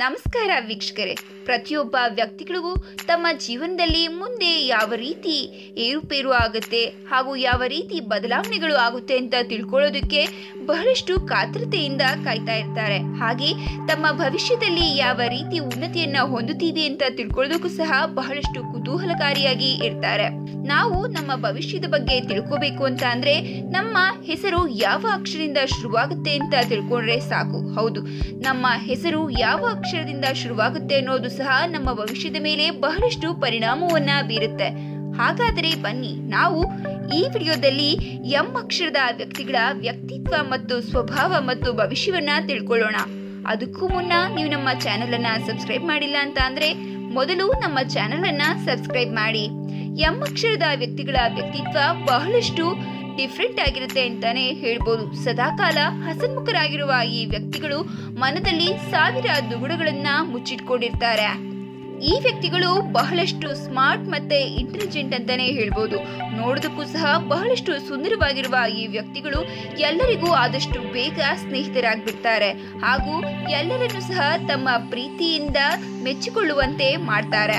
ನಮಸ್ಕಾರ ವೀಕ್ಷಕರೇ. ಪ್ರತಿಯೊಬ್ಬ ವ್ಯಕ್ತಿಗಳಿಗೂ ತಮ್ಮ ಜೀವನದಲ್ಲಿ ಮುಂದೆ ಯಾವ ರೀತಿ ಏರುಪೇರು ಆಗುತ್ತೆ ಹಾಗೂ ಯಾವ ರೀತಿ ಬದಲಾವಣೆಗಳು ಆಗುತ್ತೆ ಅಂತ ತಿಳ್ಕೊಳ್ಳೋದಕ್ಕೆ ಬಹಳಷ್ಟು ಕಾತರತೆಯಿಂದ ಕಾಯ್ತಾ ಇರ್ತಾರೆ. ಹಾಗೆ ತಮ್ಮ ಭವಿಷ್ಯದಲ್ಲಿ ಯಾವ ರೀತಿ ಉನ್ನತಿಯನ್ನ ಹೊಂದುತ್ತೀವಿ ಅಂತ ತಿಳ್ಕೊಳ್ಳೋದಕ್ಕೂ ಸಹ ಬಹಳಷ್ಟು ಕುತೂಹಲಕಾರಿಯಾಗಿ ಇರ್ತಾರೆ. ನಾವು ನಮ್ಮ ಭವಿಷ್ಯದ ಬಗ್ಗೆ ತಿಳ್ಕೋಬೇಕು ಅಂತ ಅಂದ್ರೆ ನಮ್ಮ ಹೆಸರು ಯಾವ ಅಕ್ಷರದಿಂದ ಶುರುವಾಗುತ್ತೆ ಅಂತ ತಿಳ್ಕೊಂಡ್ರೆ ಸಾಕು. ಹೌದು, ನಮ್ಮ ಹೆಸರು ಯಾವ ಅಕ್ಷರದಿಂದ ಶುರುವಾಗುತ್ತೆ ಅನ್ನೋದು ಸಹ ನಮ್ಮ ಭವಿಷ್ಯದ ಮೇಲೆ ಬಹಳಷ್ಟು ಪರಿಣಾಮವನ್ನ ಬೀರುತ್ತೆ. ಹಾಗಾದರೆ ಬನ್ನಿ, ನಾವು ಈ ವಿಡಿಯೋದಲ್ಲಿ ಎಂ ಅಕ್ಷರದ ವ್ಯಕ್ತಿಗಳ ವ್ಯಕ್ತಿತ್ವ ಮತ್ತು ಸ್ವಭಾವ ಮತ್ತು ಭವಿಷ್ಯವನ್ನ ತಿಳ್ಕೊಳ್ಳೋಣ. ಅದಕ್ಕೂ ಮುನ್ನ ನೀವು ನಮ್ಮ ಚಾನೆಲ್ ಅನ್ನ ಸಬ್ಸ್ಕ್ರೈಬ್ ಮಾಡಿಲ್ಲ ಅಂತ ಅಂದ್ರೆ ಮೊದಲು ನಮ್ಮ ಚಾನೆಲ್ ಅನ್ನ ಸಬ್ಸ್ಕ್ರೈಬ್ ಮಾಡಿ. ಎಂ ಅಕ್ಷರದ ವ್ಯಕ್ತಿಗಳ ವ್ಯಕ್ತಿತ್ವ ಬಹಳಷ್ಟು ಡಿಫ್ರೆಂಟ್ ಆಗಿರುತ್ತೆ ಅಂತಾನೆ ಹೇಳ್ಬೋದು. ಸದಾಕಾಲ ಹಸನ್ಮುಖರಾಗಿರುವ ಈ ವ್ಯಕ್ತಿಗಳು ಮನದಲ್ಲಿ ಸಾವಿರ ದುಗುಡಗಳನ್ನ ಮುಚ್ಚಿಟ್ಕೊಂಡಿರ್ತಾರೆ. ಈ ವ್ಯಕ್ತಿಗಳು ಬಹಳಷ್ಟು ಸ್ಮಾರ್ಟ್ ಮತ್ತೆ ಇಂಟೆಲಿಜೆಂಟ್ ಅಂತಾನೆ ಹೇಳ್ಬೋದು. ನೋಡೋದಕ್ಕೂ ಸಹ ಬಹಳಷ್ಟು ಸುಂದರವಾಗಿರುವ ಈ ವ್ಯಕ್ತಿಗಳು ಎಲ್ಲರಿಗೂ ಆದಷ್ಟು ಬೇಗ ಸ್ನೇಹಿತರಾಗ್ಬಿಡ್ತಾರೆ. ಹಾಗೂ ಎಲ್ಲರನ್ನು ಸಹ ತಮ್ಮ ಪ್ರೀತಿಯಿಂದ ಮೆಚ್ಚಿಕೊಳ್ಳುವಂತೆ ಮಾಡ್ತಾರೆ.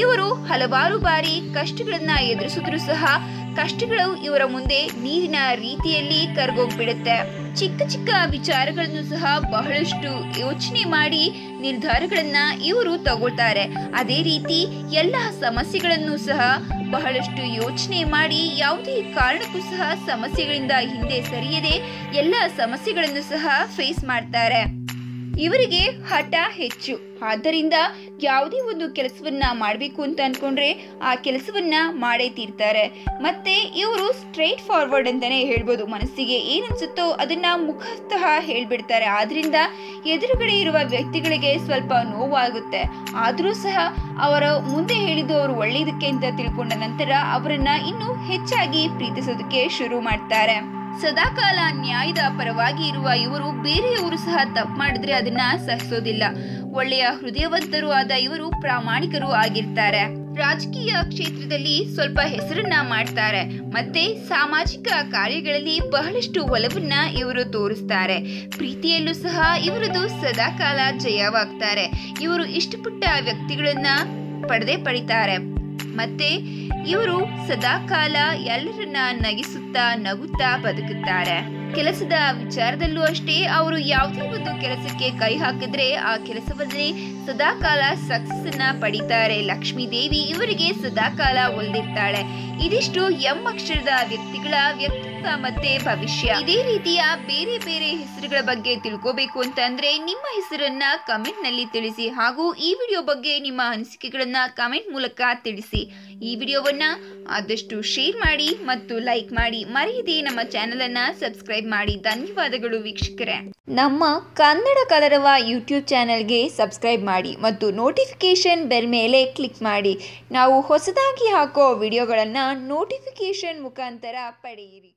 ಇವರು ಹಲವಾರು ಬಾರಿ ಕಷ್ಟಗಳನ್ನ ಎದುರಿಸಿದ್ರು ಸಹ ಕಷ್ಟಗಳು ಇವರ ಮುಂದೆ ನೀರಿನ ರೀತಿಯಲ್ಲಿ ಕರ್ಗೋಗ್ಬಿಡುತ್ತೆ. ಚಿಕ್ಕ ಚಿಕ್ಕ ವಿಚಾರಗಳನ್ನು ಸಹ ಬಹಳಷ್ಟು ಯೋಚನೆ ಮಾಡಿ ನಿರ್ಧಾರಗಳನ್ನ ಇವರು ತಗೊಳ್ತಾರೆ. ಅದೇ ರೀತಿ ಎಲ್ಲ ಸಮಸ್ಯೆಗಳನ್ನು ಸಹ ಬಹಳಷ್ಟು ಯೋಚನೆ ಮಾಡಿ ಯಾವುದೇ ಕಾರಣಕ್ಕೂ ಸಹ ಸಮಸ್ಯೆಗಳಿಂದ ಹಿಂದೆ ಸರಿಯದೆ ಎಲ್ಲ ಸಮಸ್ಯೆಗಳನ್ನು ಸಹ ಫೇಸ್ ಮಾಡ್ತಾರೆ. ಇವರಿಗೆ ಹಠ ಹೆಚ್ಚು. ಆದ್ದರಿಂದ ಯಾವುದೇ ಒಂದು ಕೆಲಸವನ್ನ ಮಾಡಬೇಕು ಅಂತ ಅನ್ಕೊಂಡ್ರೆ ಆ ಕೆಲಸವನ್ನ ಮಾಡೇ ತೀರ್ತಾರೆ. ಮತ್ತೆ ಇವರು ಸ್ಟ್ರೈಟ್ ಫಾರ್ವರ್ಡ್ ಅಂತಾನೆ ಹೇಳ್ಬೋದು. ಮನಸ್ಸಿಗೆ ಏನನ್ಸುತ್ತೋ ಅದನ್ನ ಮುಖತಃ ಹೇಳ್ಬಿಡ್ತಾರೆ. ಆದ್ರಿಂದ ಎದುರುಗಡೆ ಇರುವ ವ್ಯಕ್ತಿಗಳಿಗೆ ಸ್ವಲ್ಪ ನೋವಾಗುತ್ತೆ. ಆದರೂ ಸಹ ಅವರ ಮುಂದೆ ಹೇಳಿದ್ದು ಅವರು ಒಳ್ಳೆಯದಕ್ಕೆ ಅಂತ ತಿಳ್ಕೊಂಡ ನಂತರ ಅವರನ್ನ ಇನ್ನೂ ಹೆಚ್ಚಾಗಿ ಪ್ರೀತಿಸೋದಕ್ಕೆ ಶುರು ಮಾಡ್ತಾರೆ. ಸದಾಕಾಲ ನ್ಯಾಯದ ಪರವಾಗಿ ಇರುವ ಇವರು ಬೇರೆಯವರು ಸಹ ತಪ್ಪು ಮಾಡಿದ್ರೆ ಅದನ್ನ ಸಹಿಸೋದಿಲ್ಲ. ಒಳ್ಳೆಯ ಹೃದಯವಂತರು ಆದ ಇವರು ಪ್ರಾಮಾಣಿಕರು ಆಗಿರ್ತಾರೆ. ರಾಜಕೀಯ ಕ್ಷೇತ್ರದಲ್ಲಿ ಸ್ವಲ್ಪ ಹೆಸರನ್ನ ಮಾಡ್ತಾರೆ. ಮತ್ತೆ ಸಾಮಾಜಿಕ ಕಾರ್ಯಗಳಲ್ಲಿ ಬಹಳಷ್ಟು ಒಲವನ್ನ ಇವರು ತೋರಿಸ್ತಾರೆ. ಪ್ರೀತಿಯಲ್ಲೂ ಸಹ ಇವರದು ಸದಾಕಾಲ ಜಯವಾಗ್ತಾರೆ. ಇವರು ಇಷ್ಟಪಟ್ಟ ವ್ಯಕ್ತಿಗಳನ್ನ ಪಡೆದೇ ಪಡಿತಾರೆ. ಮತ್ತೆ ಇವರು ಸದಾಕಾಲ ಎಲ್ಲರನ್ನ ನಗಿಸುತ್ತಾ ನಗುತ್ತಾ ಬದುಕುತ್ತಾರೆ. ಕೆಲಸದ ವಿಚಾರದಲ್ಲೂ ಅಷ್ಟೇ, ಅವರು ಯಾವುದೇ ಒಂದು ಕೆಲಸಕ್ಕೆ ಕೈ ಹಾಕಿದ್ರೆ ಆ ಕೆಲಸವನ್ನೇ ಸದಾಕಾಲ ಸಕ್ಸಸ್ ಅನ್ನ ಪಡಿತಾರೆ. ಲಕ್ಷ್ಮೀ ದೇವಿ ಇವರಿಗೆ ಸದಾಕಾಲ ಒಲ್ದಿರ್ತಾಳೆ. ಇದಿಷ್ಟು ಎಂ ಅಕ್ಷರದ ವ್ಯಕ್ತಿಗಳ ವ್ಯಕ್ತಿತ್ವ ಮತ್ತೆ ಭವಿಷ್ಯ. ಇದೇ ರೀತಿಯ ಬೇರೆ ಬೇರೆ ಹೆಸರುಗಳ ಬಗ್ಗೆ ತಿಳ್ಕೋಬೇಕು ಅಂತ ಅಂದ್ರೆ ನಿಮ್ಮ ಹೆಸರನ್ನ ಕಮೆಂಟ್ನಲ್ಲಿ ತಿಳಿಸಿ ಹಾಗೂ ಈ ವಿಡಿಯೋ ಬಗ್ಗೆ ನಿಮ್ಮ ಅನಿಸಿಕೆಗಳನ್ನ ಕಮೆಂಟ್ ಮೂಲಕ ತಿಳಿಸಿ. ಈ ವಿಡಿಯೋವನ್ನು ಆದಷ್ಟು ಶೇರ್ ಮಾಡಿ ಮತ್ತು ಲೈಕ್ ಮಾಡಿ ಮರೆಯದೆ ನಮ್ಮ ಚಾನಲನ್ನು ಸಬ್ಸ್ಕ್ರೈಬ್ ಮಾಡಿ. ಧನ್ಯವಾದಗಳು ವೀಕ್ಷಕರೇ. ನಮ್ಮ ಕನ್ನಡ ಕಲರವ ಯೂಟ್ಯೂಬ್ ಚಾನಲ್ಗೆ ಸಬ್ಸ್ಕ್ರೈಬ್ ಮಾಡಿ ಮತ್ತು ನೋಟಿಫಿಕೇಷನ್ ಬೆಲ್ ಮೇಲೆ ಕ್ಲಿಕ್ ಮಾಡಿ. ನಾವು ಹೊಸದಾಗಿ ಹಾಕೋ ವಿಡಿಯೋಗಳನ್ನು ನೋಟಿಫಿಕೇಷನ್ ಮುಖಾಂತರ ಪಡೆಯಿರಿ.